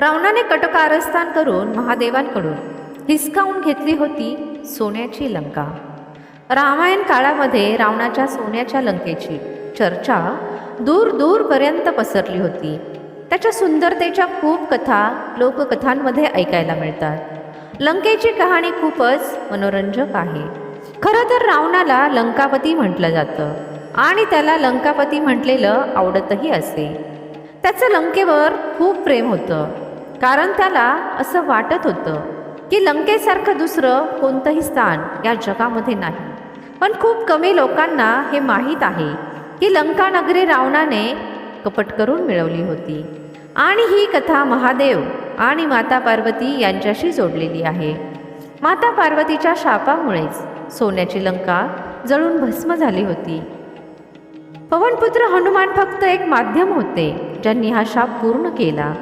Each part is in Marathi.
रावणाने कटकारस्थान करून महादेवांकडून हिसकावून घेतली होती सोन्याची लंका. रामायण काळामध्ये रावणाच्या सोन्याच्या लंकेची चर्चा दूर दूरपर्यंत पसरली होती. त्याच्या सुंदरतेच्या खूप कथा लोककथांमध्ये ऐकायला मिळतात. लंकेची कहाणी खूपच मनोरंजक आहे. खरं तर रावणाला लंकापती म्हटलं जातं आणि त्याला लंकापती म्हटलेलं आवडतही असे. त्याचं लंकेवर खूप प्रेम होतं. कारण त्याला असं वाटत होतं की लंकेसारखं दुसरं कोणतंही स्थान या जगामध्ये नाही. पण खूप कमी लोकांना हे माहीत आहे की लंका नगरी रावणाने कपट करून मिळवली होती. आणि ही कथा महादेव आणि माता पार्वती यांच्याशी जोडलेली आहे. माता पार्वतीच्या शापामुळेच सोन्याची लंका जळून भस्म झाली होती. पवनपुत्र हनुमान फक्त एक माध्यम होते ज्यांनी हा शाप पूर्ण केला.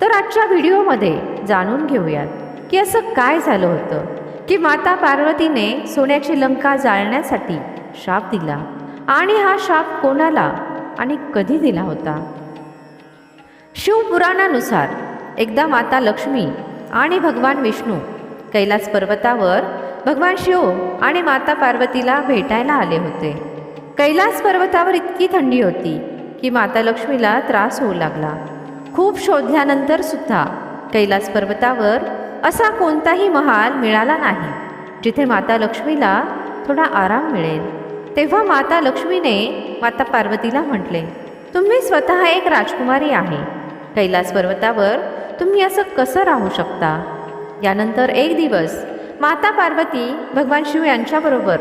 तर आजच्या व्हिडिओमध्ये जाणून घेऊयात की असं काय झालं होतं की माता पार्वतीने सोन्याची लंका जाळण्यासाठी शाप दिला. आणि हा शाप कोणाला आणि कधी दिला होता? शिवपुराणानुसार एकदा माता लक्ष्मी आणि भगवान विष्णू कैलास पर्वतावर भगवान शिव आणि माता पार्वतीला भेटायला आले होते. कैलास पर्वतावर इतकी थंडी होती की माता लक्ष्मीला त्रास होऊ लागला. खूप शोधल्यानंतर सुद्धा कैलास पर्वतावर असा कोणताही महाल मिळाला नाही जिथे माता लक्ष्मीला थोडा आराम मिळेल. तेव्हा माता लक्ष्मीने माता पार्वतीला म्हटले तुम्ही स्वतः एक राजकुमारी आहे. कैलास पर्वतावर तुम्ही असं कसं राहू शकता? यानंतर एक दिवस माता पार्वती भगवान शिव यांच्याबरोबर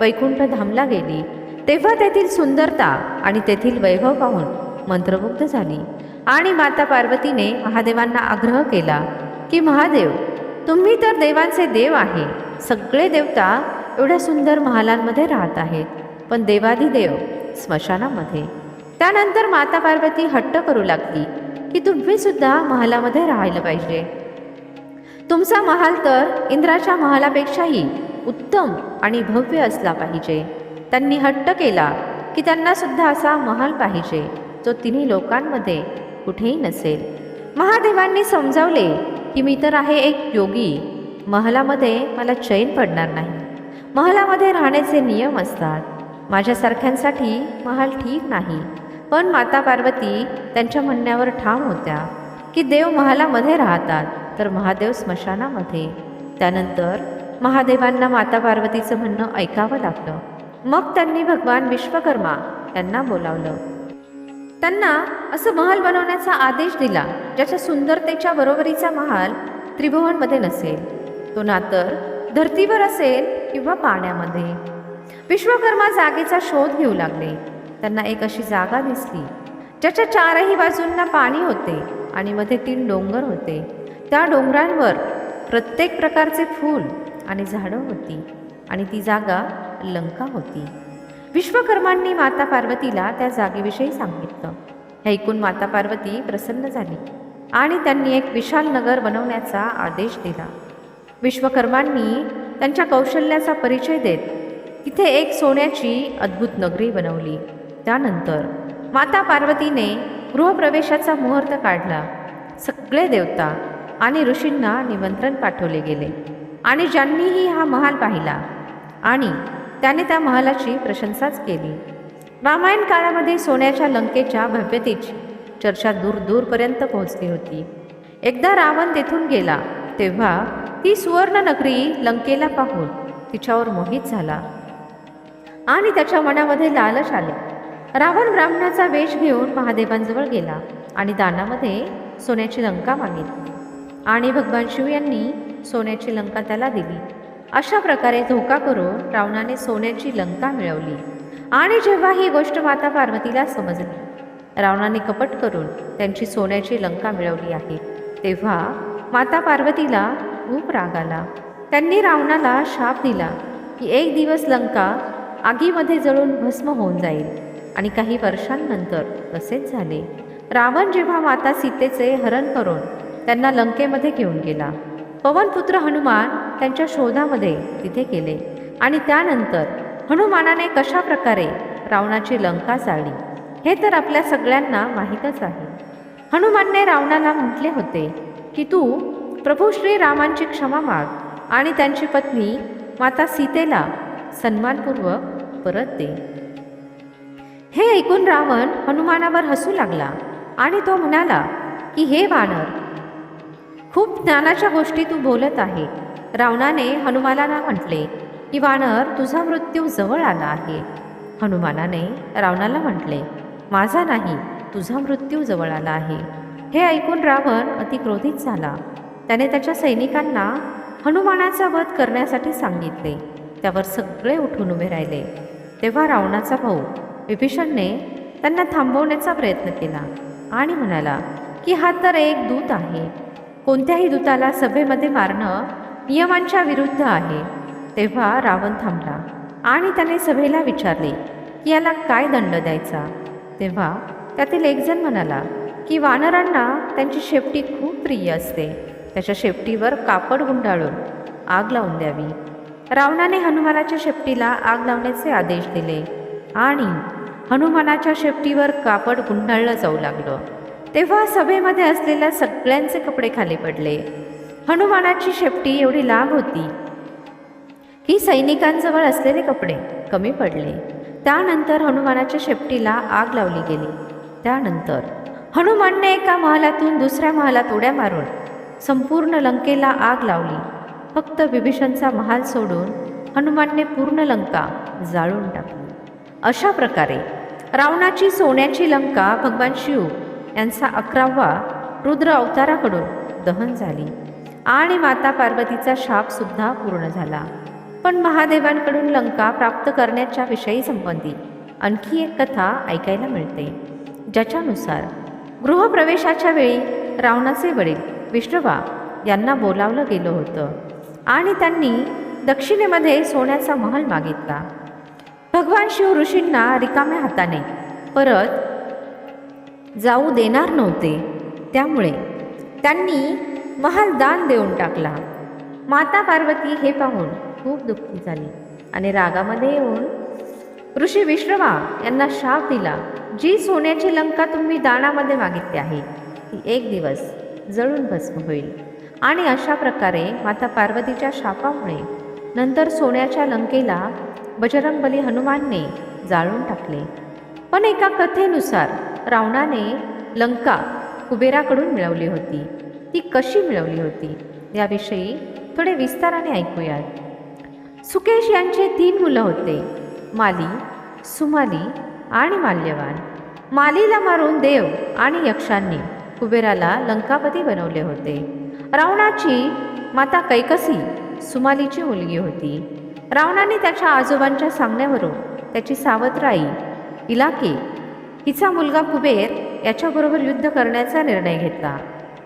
वैकुंठ धामला गेली. तेव्हा तेथील सुंदरता आणि तेथील वैभव पाहून मंत्रमुग्ध झाली. आणि माता पार्वतीने महादेवांना आग्रह केला की महादेव तुम्ही तर देवांचे देव आहे. सगळे देवता एवढ्या सुंदर महालांमध्ये राहत आहेत पण देवाधिदेव स्मशानामध्ये. त्यानंतर माता पार्वती हट्ट करू लागली की तुम्ही सुद्धा महालामध्ये राहायला पाहिजे. तुमचा महाल तर इंद्राच्या महालापेक्षाही उत्तम आणि भव्य असला पाहिजे. त्यांनी हट्ट केला की त्यांना सुद्धा असा महाल पाहिजे जो तिन्ही लोकांमध्ये कुठेही नसेल. महादेवांनी समजावले की मी तर आहे एक योगी. महालामध्ये मला चैन पडणार नाही. महालामध्ये राहण्याचे नियम असतात. माझ्यासारख्यांसाठी महाल ठीक नाही. पण माता पार्वती त्यांच्या म्हणण्यावर ठाम होत्या की देव महालामध्ये राहतात तर महादेव स्मशानामध्ये. त्यानंतर महादेवांना माता पार्वतीचं म्हणणं ऐकावं लागलं. मग त्यांनी भगवान विश्वकर्मा यांना बोलावलं. त्यांना असं महाल बनवण्याचा आदेश दिला ज्याच्या सुंदरतेच्या बरोबरीचा महाल त्रिभुवनमध्ये नसेल. तो ना तर धर्तीवर असेल किंवा पाण्यामध्ये. विश्वकर्मा जागेचा शोध घेऊ लागले. त्यांना एक अशी जागा दिसली ज्याच्या चारही बाजूंना पाणी होते आणि मध्ये तीन डोंगर होते. त्या डोंगरांवर प्रत्येक प्रकारचे फूल आणि झाडं होती आणि ती जागा लंका होती. विश्वकर्मांनी माता पार्वतीला त्या जागेविषयी सांगितलं. हे ऐकून माता पार्वती प्रसन्न झाली आणि त्यांनी एक विशाल नगर बनवण्याचा आदेश दिला. विश्वकर्मांनी त्यांच्या कौशल्याचा परिचय देत तिथे एक सोन्याची अद्भुत नगरी बनवली. त्यानंतर माता पार्वतीने गृहप्रवेशाचा मुहूर्त काढला. सगळे देवता आणि ऋषींना निमंत्रण पाठवले गेले आणि ज्यांनीही हा महाल पाहिला आणि त्याने त्या महालाची प्रशंसाच केली. रामायण काळामध्ये सोन्याच्या लंकेच्या भव्यतेची चर्चा दूर दूरपर्यंत पोहोचली होती. एकदा रावण तेथून गेला तेव्हा ती सुवर्ण नगरी लंकेला पाहून तिच्यावर मोहित झाला. आणि त्याच्या मनामध्ये लालच आले. रावण ब्राह्मणाचा वेश घेऊन महादेवांजवळ गेला आणि दानामध्ये सोन्याची लंका मागितली. आणि भगवान शिव यांनी सोन्याची लंका त्याला दिली. अशा प्रकारे धोका करून रावणाने सोन्याची लंका मिळवली. आणि जेव्हा ही गोष्ट माता पार्वतीला समजली रावणाने कपट करून त्यांची सोन्याची लंका मिळवली आहे तेव्हा माता पार्वतीला खूप राग आला. त्यांनी रावणाला शाप दिला की एक दिवस लंका आगीमध्ये जळून भस्म होऊन जाईल. आणि काही वर्षांनंतर तसेच झाले. रावण जेव्हा माता सीतेचे हरण करून त्यांना लंकेमध्ये घेऊन गेला पवनपुत्र हनुमान त्यांच्या शोधामध्ये तिथे गेले आणि त्यानंतर हनुमानाने कशा प्रकारे रावणाची लंका चाळली हे तर आपल्या सगळ्यांना माहीतच आहे. हनुमानने रावणाला म्हटले होते की तू प्रभू श्रीरामांची क्षमा माग आणि त्यांची पत्नी माता सीतेला सन्मानपूर्वक परत दे. हे ऐकून रावण हनुमानावर हसू लागला आणि तो म्हणाला की हे वानर खूप ज्ञानाच्या गोष्टी तू बोलत आहे. रावणाने हनुमानाला म्हटले की वानर तुझा मृत्यू जवळ आला आहे. हनुमानाने रावणाला म्हटले माझा नाही तुझा मृत्यू जवळ आला आहे. हे ऐकून रावण अति क्रोधित झाला. त्याने त्याच्या सैनिकांना हनुमानाचा वध करण्यासाठी सांगितले. त्यावर सगळे उठून उभे राहिले. तेव्हा रावणाचा भाऊ विभीषणने त्यांना थांबवण्याचा प्रयत्न केला आणि म्हणाला की हा तर एक दूत आहे. कोणत्याही दूताला सभेमध्ये मारणं नियमांच्या विरुद्ध आहे. तेव्हा रावण थांबला आणि त्याने सभेला विचारले की याला काय दंड द्यायचा? तेव्हा त्यातील एकजण म्हणाला की वानरांना त्यांची शेपटी खूप प्रिय असते. त्याच्या शेपटीवर कापड गुंडाळून आग लावून द्यावी. रावणाने हनुमानाच्या शेपटीला आग लावण्याचे आदेश दिले आणि हनुमानाच्या शेपटीवर कापड गुंडाळलं जाऊ लागलं. तेव्हा सभेमध्ये असलेल्या सगळ्यांचे कपडे खाली पडले. हनुमानाची शेपटी एवढी लांब होती. की सैनिकांजवळ असलेले कपडे कमी पडले. त्यानंतर हनुमानाच्या शेपटीला आग लावली गेली. त्यानंतर हनुमानने एका महालातून दुसऱ्या महालात उड्या मारून संपूर्ण लंकेला आग लावली. फक्त विभीषणचा महाल सोडून हनुमानने पूर्ण लंका जाळून टाकली. अशा प्रकारे रावणाची सोन्याची लंका भगवान शिव यांचा अकरावा रुद्र अवताराकडून दहन झाली. आणि माता पार्वतीचा शापसुद्धा पूर्ण झाला. पण महादेवांकडून लंका प्राप्त करण्याच्या विषयी संबंधी आणखी एक कथा ऐकायला मिळते. ज्याच्यानुसार गृहप्रवेशाच्या वेळी रावणाचे वडील विष्णुबा यांना बोलावलं गेलं होतं आणि त्यांनी दक्षिणेमध्ये सोन्याचा महल मागितला. भगवान शिव ऋषींना रिकाम्या हाताने परत जाऊ देणार नव्हते. त्यामुळे त्यांनी महाल दान देऊन टाकला. माता पार्वती हे पाहून खूप दुःखी झाली आणि रागामध्ये येऊन ऋषी विश्रवा यांना शाप दिला जी सोन्याची लंका तुम्ही दानामध्ये मागितली आहे ती एक दिवस जळून भस्म होईल. आणि अशा प्रकारे माता पार्वतीच्या शापामुळे नंतर सोन्याच्या लंकेला बजरंगबली हनुमानने जाळून टाकले. पण एका कथेनुसार रावणाने लंका कुबेराकडून मिळवली होती. ती कशी मिळवली होती? याविषयी थोडे विस्ताराने ऐकूयात. सुकेश यांचे तीन मुलं होते. माली सुमाली आणि माल्यवान. मालीला मारून देव आणि यक्षांनी कुबेराला लंकापती बनवले होते. रावणाची माता कैकसी सुमालीची मुलगी होती. रावणाने त्याच्या आजोबांच्या सांगण्यावरून त्याची सावत्राई इलाके हिचा मुलगा कुबेर याच्याबरोबर युद्ध करण्याचा निर्णय घेतला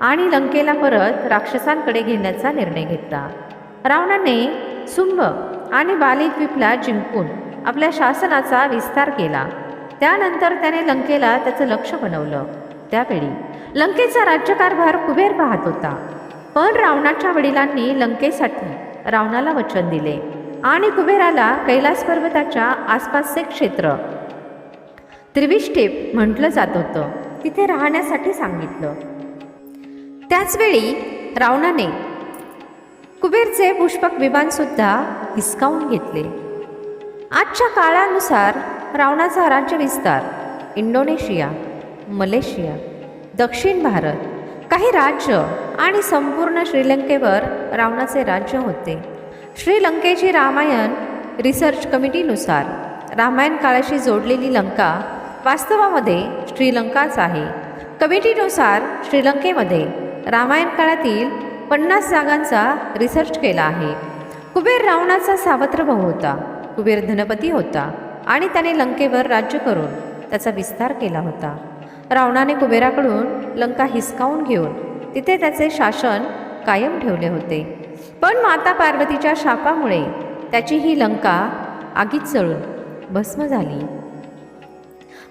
आणि लंकेला परत राक्षसांकडे घेण्याचा निर्णय घेतला. रावणाने सुंभ आणि बालिद्वीपला जिंकून आपल्या शासनाचा विस्तार केला. त्यानंतर त्याने लंकेला त्याचं लक्ष बनवलं. त्यावेळी लंकेचा राज्यकारभार कुबेर पाहत होता. पण रावणाच्या वडिलांनी लंकेसाठी रावणाला वचन दिले आणि कुबेराला कैलास पर्वताच्या आसपासचे क्षेत्र त्रिविष्टेप म्हटलं जात होतं. तिथे राहण्यासाठी सांगितलं. त्याचवेळी रावणाने कुबेरचे पुष्पक विमानसुद्धा हिसकावून घेतले. आजच्या काळानुसार रावणाचा राज्य विस्तार इंडोनेशिया मलेशिया दक्षिण भारत काही राज्य आणि संपूर्ण श्रीलंकेवर रावणाचे राज्य होते. श्रीलंकेची रामायण रिसर्च कमिटीनुसार रामायण काळाशी जोडलेली लंका वास्तवामध्ये श्रीलंकाच आहे. कमिटीनुसार श्रीलंकेमध्ये रामायण काळातील पन्नास जागांचा रिसर्च केला आहे. कुबेर रावणाचा सावत्र भाऊ होता. कुबेर धनपती होता आणि त्याने लंकेवर राज्य करून त्याचा विस्तार केला होता. रावणाने कुबेराकडून लंका हिसकावून घेऊन तिथे त्याचे शासन कायम ठेवले होते. पण माता पार्वतीच्या शापामुळे त्याची ही लंका आगीत चळून भस्म झाली.